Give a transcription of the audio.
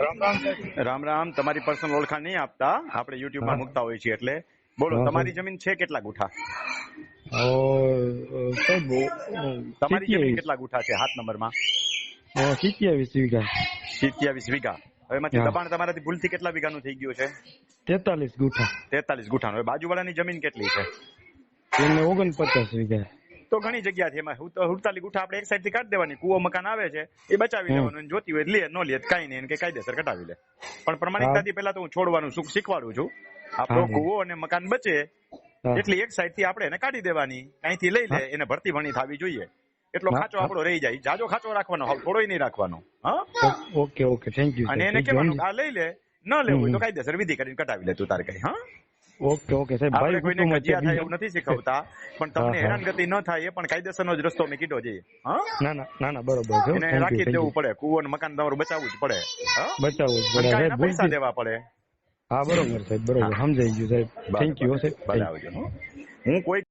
રામ રામ તમારી પર્સનલ ઓળખાણ નહીં આપતા. આપણે યુટ્યુબમાં હા. મૂકતા હોઈએ છીએ એટલે. બોલો તમારી જમીન છે કેટલા ગુઠા? તમારી જમીન કેટલા ગુઠા છે હાથ નંબરમાં? સિત્યાવીસ વીઘા. સિત્યાવીસ વીઘા. હવે માંથી. દબાણ તમારાથી ભૂલથી કેટલા વીઘાનું થઈ ગયું છે? તેતાલીસ ગુઠા. તેતાલીસ ગુઠાનું. હવે બાજુવાળાની જમીન કેટલી છે? એને ઓગણપચાસ વીઘા. તો ઘણી જગ્યા છે એમાં હુડતાલી ગુઠા આપણે એક સાઈડથી કાઢી દેવાની. કુવો મકાન આવે છે એ બચાવી લેવાનું. જોતી હોય લે ન લે કઈ કાંઈ નહીં કે કાયદેસર કટાવી લે. પણ પ્રમાણિકતાથી પહેલા તો હું છોડવાનું સુખ શીખવાડું છું. આપણો કુવો અને મકાન બચે એટલી એક સાઈડથી આપણે એને કાઢી દેવાની. અહીંથી લઈ લે એને ભરતી ભણી થવી જોઈએ. એટલો ખાચો આપણો રહી જાય. જાજો ખાચો રાખવાનો હાવ થોડો નહીં રાખવાનો. હા? ઓકે ઓકે થેન્ક યુ અને એને કહેવાનું આ લઈ લે ન લેવું તો કાયદેસર વિધિ કરીને કટાવી લે તું તારે કઈ હા? ઓકે ઓકે સાહેબ ભાઈ કોઈને કજિયા થાય એવું નથી શીખવતા પણ તમને. હેરાનગતિ ન થાય એ પણ કાયદેસરનો જ રસ્તો મેં કીધો છે. હા? ના ના ના ના બરોબર છે. એને રાખી દેવું પડે. કુવો મકાન તમારું બચાવવું જ પડે. બચાવવું જ પડે સાહેબ પૈસા દેવા પડે. હા બરોબર સાહેબ બરોબર સમજાઈ ગયું સાહેબ. Thank you. સાહેબ. હું કોઈ